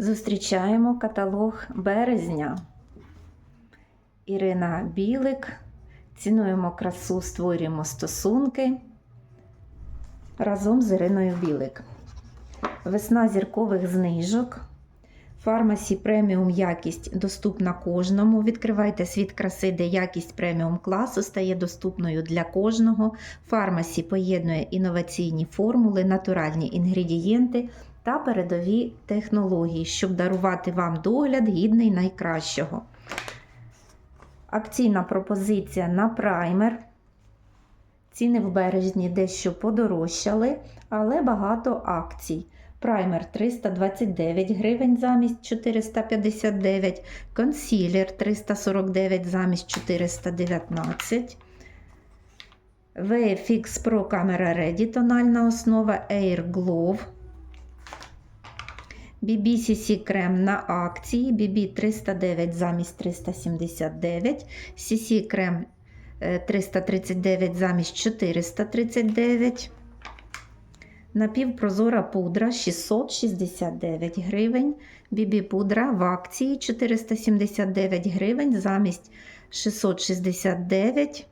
Зустрічаємо каталог березня. Ірина Білик. Цінуємо красу, створюємо стосунки разом з Іриною Білик. Весна зіркових знижок. Фармасі преміум якість доступна кожному. Відкривайте світ краси, де якість преміум класу стає доступною для кожного. Фармасі поєднує інноваційні формули, натуральні інгредієнти та передові технології, щоб дарувати вам догляд гідний найкращого. Акційна пропозиція на праймер. Ціни в березні дещо подорожчали, але багато акцій. Праймер 329 гривень замість 459, консілер 349 замість 419. VFX Pro Camera Ready тональна основа Air Glove. BB-CC крем на акції BB 309 замість 379, CC крем е, 339 замість 439. Напівпрозора пудра 669 гривень. BB пудра в акції 479 гривень замість 669.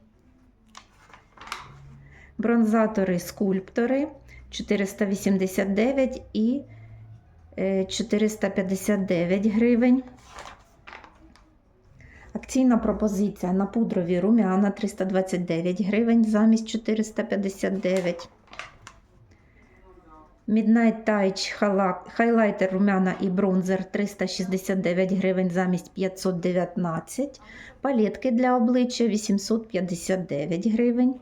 Бронзатори скульптори 489 і е, 459 гривень. Акційна пропозиція на пудрові румяна 329 гривень замість 459. Midnight Touch хайлайтер румяна і бронзер 369 гривень замість 519. Палетки для обличчя 859 гривень.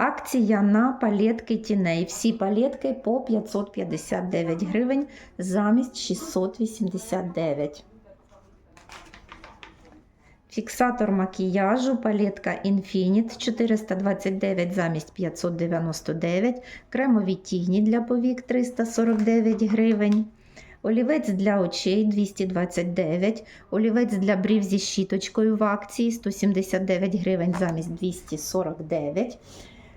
Акція на палетки тіней. Всі палетки по 559 гривень замість 689. Фіксатор макіяжу, палетка Infinite 429 замість 599, кремові тіні для повік 349 гривень. Олівець для очей 229, олівець для брів зі щіточкою в акції 179 гривень замість 249.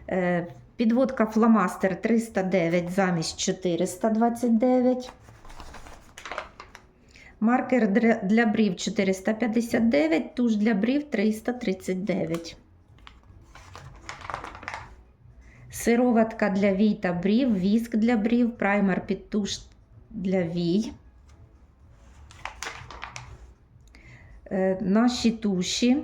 Е, Підводка фломастер 309 замість 429. Маркер для брів 459, туш для брів 339. Сироватка для вій та брів, віск для брів, праймер під туш для вій. Е, Наші туші.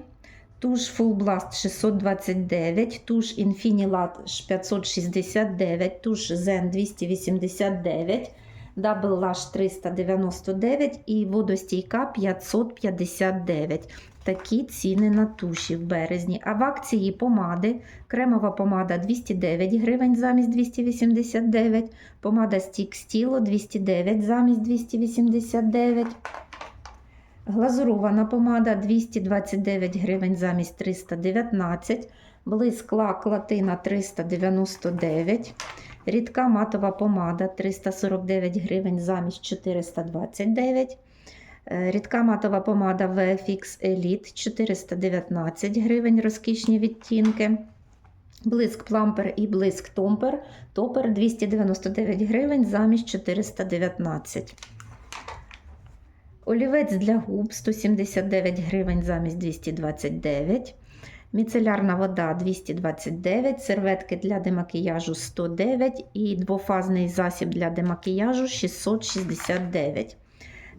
Туш Full Blast 629, туш Infinilat 569, туш Zen 289, Double Lash 399 і водостійка 559. Такі ціни на туші в березні. А в акції помади. Кремова помада 209 гривень замість 289, помада Stick Stilo 209 замість 289. Глазурована помада 229 гривень замість 319, блиск лак латина 399, рідка матова помада 349 гривень замість 429, е, рідка матова помада VFX Elite 419 гривень, розкішні відтінки. Блиск плампер і блиск томпер, топер 299 гривень замість 419. Олівець для губ 179 гривень замість 229. Міцелярна вода 229, серветки для демакіяжу 109 і двофазний засіб для демакіяжу 669.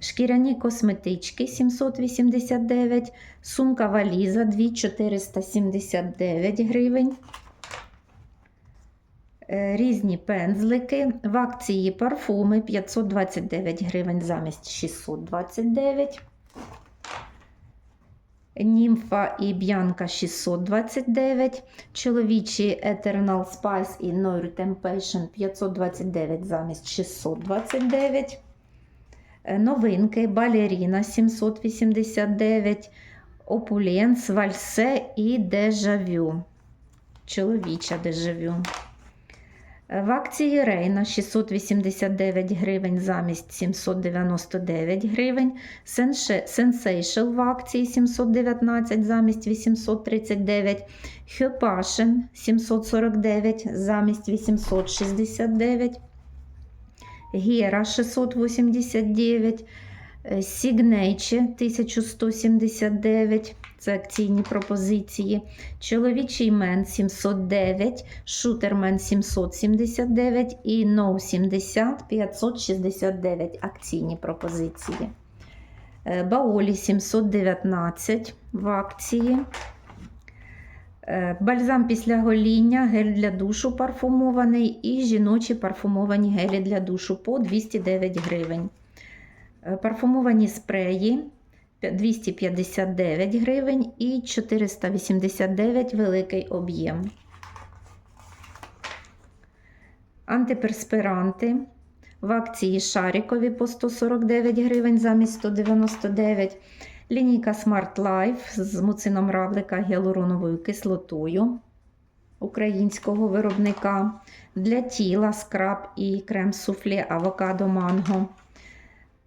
Шкіряні косметички 789, сумка валіза 2479 гривень. Е, Різні пензлики. В акції парфуми 529 гривень замість 629. Німфа і Б'янка 629. Чоловічі Eternal Spice і No Temptation 529 замість 629. Е, Новинки Балеріна 789. Опуленс, Вальсе і Дежавю. Чоловіча дежавю. В акції Рейна 689 гривень замість 799 гривень. Sensation в акції 719 замість 839. Хьопашин 749 замість 869. Гера 689, е, Сігнейче 1179, це акційні пропозиції. Чоловічий мен 709, Шутермен 779 і No 70 569 акційні пропозиції. Е, Баолі 719 в акції. Е, Бальзам після гоління, гель для душу парфумований і жіночі парфумовані гелі для душу по 209 гривень. Е, Парфумовані спреї 259 гривень і 489 великий об'єм. Антиперспиранти в акції Шарікові по 149 гривень замість 199 Лінійка Smart Life з муцином равлика гіалуроновою кислотою українського виробника. Для тіла скраб і крем суфле авокадо манго.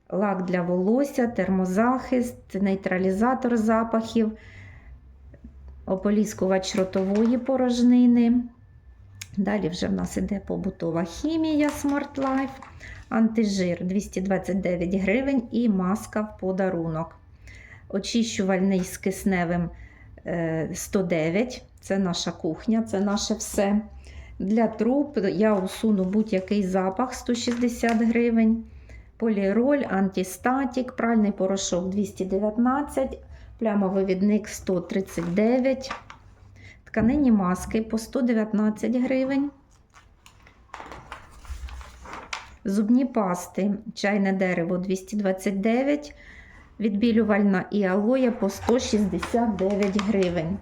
Лак для волосся, термозахист, нейтралізатор запахів, ополіскувач ротової порожнини. Далі вже в нас іде побутова хімія Smart Life, антижир 229 гривень і маска в подарунок очищувальний з кисневим е, 109. Це наша кухня, це наше все. Для труб я усуну будь-який запах 160 гривень. Поліроль, антистатік, пральний порошок 219, плямовивідник 139, тканині маски по 119 гривень. Зубні пасти, чайне дерево 229 відбілювальна і алоє по 169 гривень.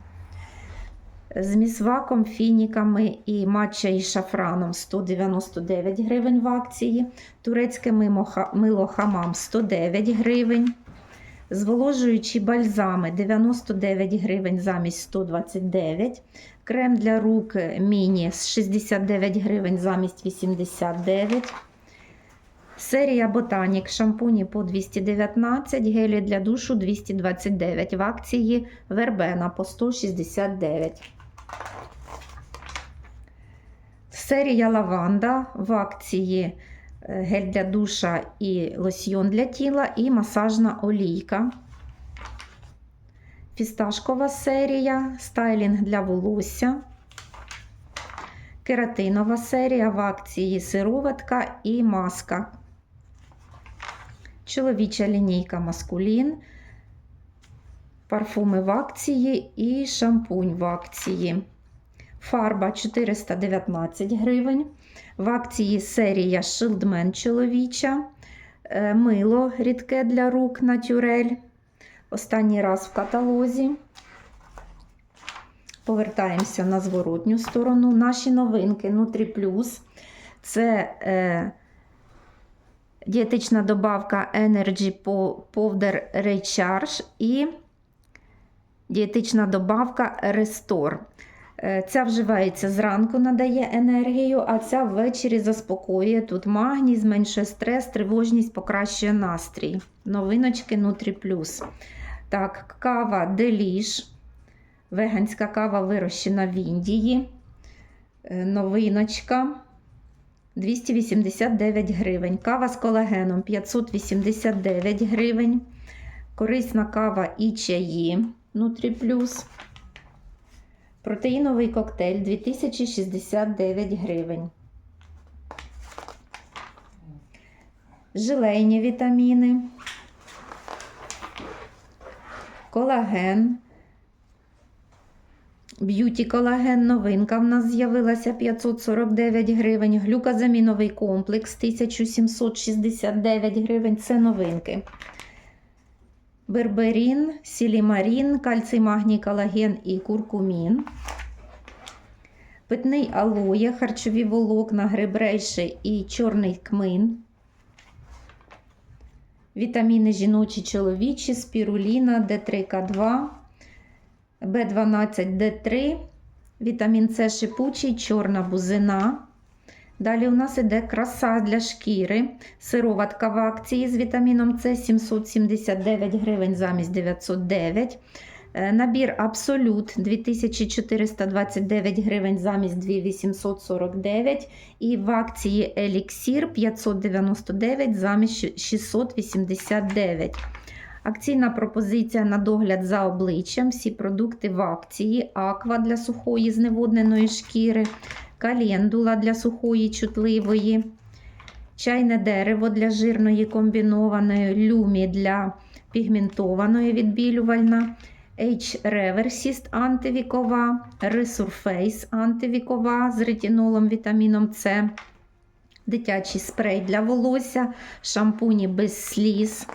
З місваком, фініками і матча і шафраном 199 гривень в акції. Турецьке мило хамам 109 гривень. Зволожуючі бальзами 99 гривень замість 129 Крем для рук міні 69 гривень замість 89 Серія Ботанік шампуні по 219, гелі для душу 229 в акції Вербена по 169. Серія Лаванда в акції е, гель для душа і лосьйон для тіла, і масажна олійка. Фісташкова серія, стайлінг для волосся. Кератинова серія в акції сироватка і маска. Чоловіча лінійка Маскулін, парфуми в акції і шампунь в акції. Фарба 419 гривень. В акції серія Шилдмен чоловіча, Е, мило рідке для рук натюрель. Останній раз в каталозі. Повертаємося на зворотню сторону. Наші новинки Nutri Plus. Це е, дієтична добавка Energy Powder Recharge і дієтична добавка Restore. Е, Ця вживається зранку, надає енергію, а ця ввечері заспокоює. Тут магній, зменшує стрес, тривожність, покращує настрій. Новиночки Nutri Plus. Так, кава Деліш. Веганська кава вирощена в Індії. Е, Новиночка 289 гривень. Кава з колагеном 589 гривень. Корисна кава і чаї Nutri Plus. Протеїновий коктейль 2069 гривень. Желейні вітаміни. Колаген. Б'юті колаген новинка в нас з'явилася 549 гривень. Глюказаміновий комплекс 1769 гривень. Це новинки. Берберін, сілімарін, кальций, магній, колаген і куркумін. Питний алоє, харчові волокна, грибрейши і чорний кмин. Вітаміни жіночі чоловічі, спіруліна, Д3К2, Б12, Д3, вітамін С шипучий, чорна бузина. Далі у нас іде краса для шкіри. Сироватка в акції з вітаміном С 779 гривень замість 909. Е, Набір Абсолют 2429 гривень замість 2849. І в акції Еліксір 599 замість 689. Акційна пропозиція на догляд за обличчям. Всі продукти в акції. Аква для сухої зневодненої шкіри, календула для сухої чутливої, чайне дерево для жирної комбінованої, люмі для пігментованої відбілювальна. H-Reversist антивікова, Resurface антивікова з ретинолом, вітаміном С, дитячий спрей для волосся, шампуні без сліз,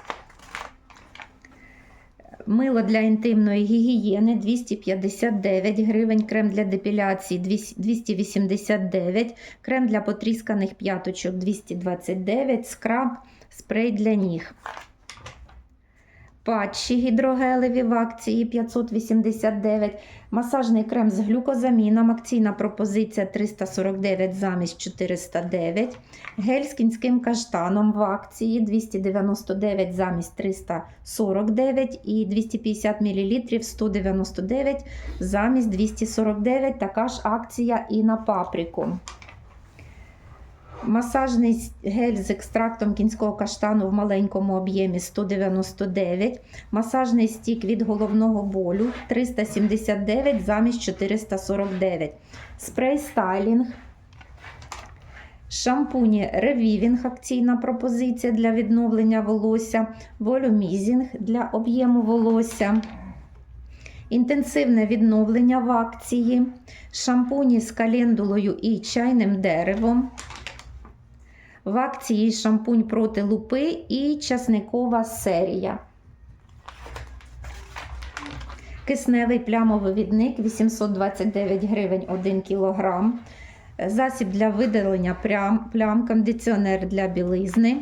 мило для інтимної гігієни 259 гривень, крем для депіляції 289, крем для потрісканих п'яточок 229, скраб, спрей для ніг. Патчі гідрогелеві в акції 589, масажний крем з глюкозаміном, акційна пропозиція 349 замість 409, гель з кінським каштаном в акції 299 замість 349 і 250 мл 199 замість 249, така ж акція і на паприку. Масажний гель з екстрактом кінського каштану в маленькому об'ємі 199. Масажний стік від головного болю 379 замість 449. Спрей стайлінг. Шампуні Ревівінг акційна пропозиція для відновлення волосся. Волюмізінг для об'єму волосся. Інтенсивне відновлення в акції. Шампуні з календулою і чайним деревом. В акції шампунь проти лупи і часникова серія. Кисневий плямовий відник 829 гривень 1 кг. Засіб для видалення плям, кондиціонер для білизни.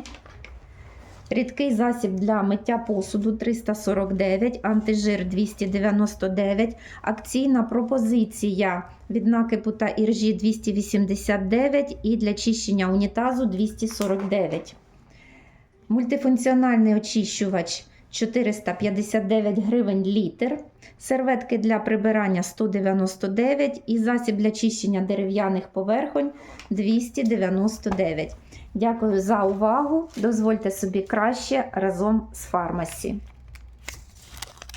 Рідкий засіб для миття посуду 349, антижир 299, акційна пропозиція від накипу та іржі 289 і для чищення унітазу 249. Мультифункціональний очищувач 459 гривень літр. Серветки для прибирання 199 і засіб для чищення дерев'яних поверхонь 299. Дякую за увагу. Дозвольте собі краще разом з фармасі.